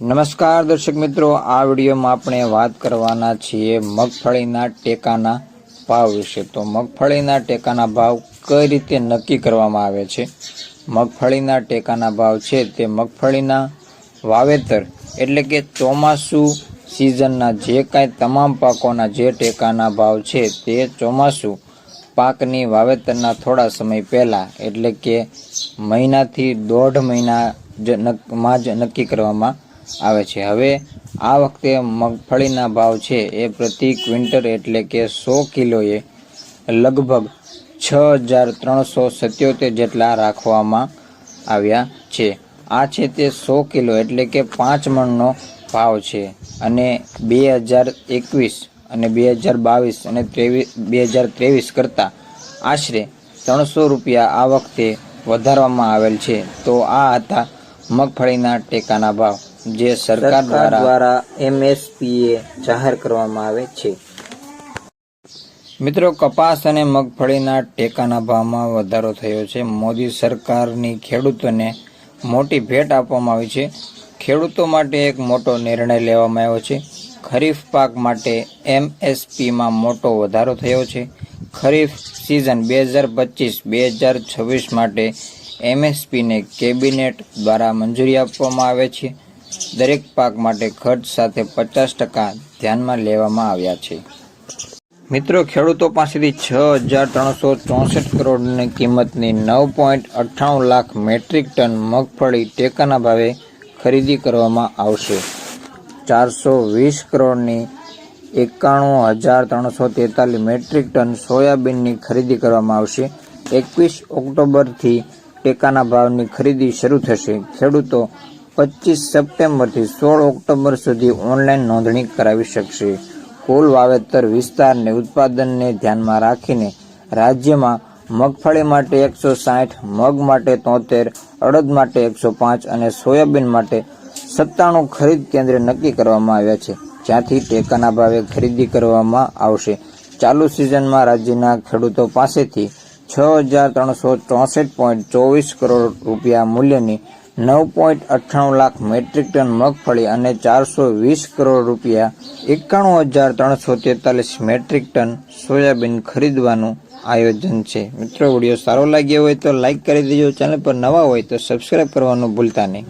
નમસ્કાર દર્શક મિત્રો, આ વિડીયોમાં આપણે વાત કરવાના છીએ મગફળીના ટેકાના ભાવ વિશે. તો મગફળીના ટેકાના ભાવ કઈ રીતે નક્કી કરવામાં આવે છે? મગફળીના ટેકાના ભાવ છે તે મગફળીના વાવેતર એટલે કે ચોમાસુ સિઝનના જે કાંઈ તમામ પાકોના જે ટેકાના ભાવ છે તે ચોમાસુ પાકની વાવેતરના થોડા સમય પહેલાં એટલે કે મહિનાથી દોઢ મહિના જ નક- જ નક્કી કરવામાં આવે છે. હવે આ વખતે મગફળીના ભાવ છે એ પ્રતિ ક્વિન્ટલ એટલે કે સો કિલોએ લગભગ છ હજાર ત્રણસો સત્યોતેર જેટલા રાખવામાં આવ્યા છે. આ છે તે સો કિલો એટલે કે પાંચ મણનો ભાવ છે અને બે હજાર એકવીસ અને બે હજાર બાવીસ અને ત્રેવીસ બે હજાર ત્રેવીસ કરતાં આશરે ત્રણસો રૂપિયા આ વખતે વધારવામાં આવેલ છે. તો આ હતા મગફળીના ટેકાના ભાવ. જે સરકાર દ્વારા એમએસપીએ જાહેર કરવામાં આવે છે. મિત્રો કપાસ અને મગફળીના ટેકાના ભાવમાં વધારો થયો છે. મોદી સરકારની ખેડૂતોને મોટી ભેટ આપવામાં આવી છે. ખેડૂતો માટે એક મોટો નિર્ણય લેવામાં આવ્યો છે. ખરીફ પાક માટે એમએસપીમાં મોટો વધારો થયો છે. ખરીફ સિઝન બે હજાર પચીસ બે હજાર છવ્વીસ માટે એમએસપીને કેબિનેટ દ્વારા મંજૂરી આપવામાં આવે છે. દરેક પાક માટે ખર્ચ સાથે પચાસ ટકા ધ્યાનમાં લેવામાં આવ્યા છે. મિત્રો, ખેડૂતો પાસેથી છ હજાર ત્રણસો ચોસઠ કરોડની કિંમતની નવ પોઈન્ટ અઠ્ઠાણું લાખ મેટ્રિક ટન મગફળી ટેકાના ભાવે ખરીદી કરવામાં આવશે. ચારસો વીસ કરોડની એકાણું હજાર ત્રણસો તેતાલીસ મેટ્રિક ટન સોયાબીનની ખરીદી કરવામાં આવશે. એકવીસ ઓક્ટોબરથી ટેકાના ભાવની ખરીદી શરૂ થશે. ખેડૂતો પચીસ સપ્ટેમ્બરથી સોળ ઓક્ટોબર સુધી ઓનલાઈન નોંધણી કરાવી શકશે. કુલ વાવેતર વિસ્તારને ઉત્પાદનને ધ્યાનમાં રાખીને રાજ્યમાં મગફળી માટે એકસો સાઠ, મગ માટે તોતેર, અડદ માટે એકસો પાંચ અને સોયાબીન માટે સત્તાણું ખરીદ કેન્દ્ર નક્કી કરવામાં આવ્યા છે. જ્યાંથી ટેકાના ભાવે ખરીદી કરવામાં આવશે. ચાલુ સિઝનમાં રાજ્યના ખેડૂતો પાસેથી છ હજાર ત્રણસો ચોસઠ પોઈન્ટ ચોવીસ કરોડ રૂપિયા મૂલ્યની નવ પોઈન્ટ અઠ્ઠાણું લાખ મેટ્રિક ટન મગફળી અને ચારસો વીસ કરોડ રૂપિયા એકાણું હજાર ત્રણસો તેતાલીસ મેટ્રિક ટન સોયાબીન ખરીદવાનું આયોજન છે. મિત્રો, વીડિયો સારો લાગ્યો હોય તો લાઇક કરી દેજો, ચેનલ પર નવા હોય તો સબસ્ક્રાઈબ કરવાનું ભૂલતા નહીં.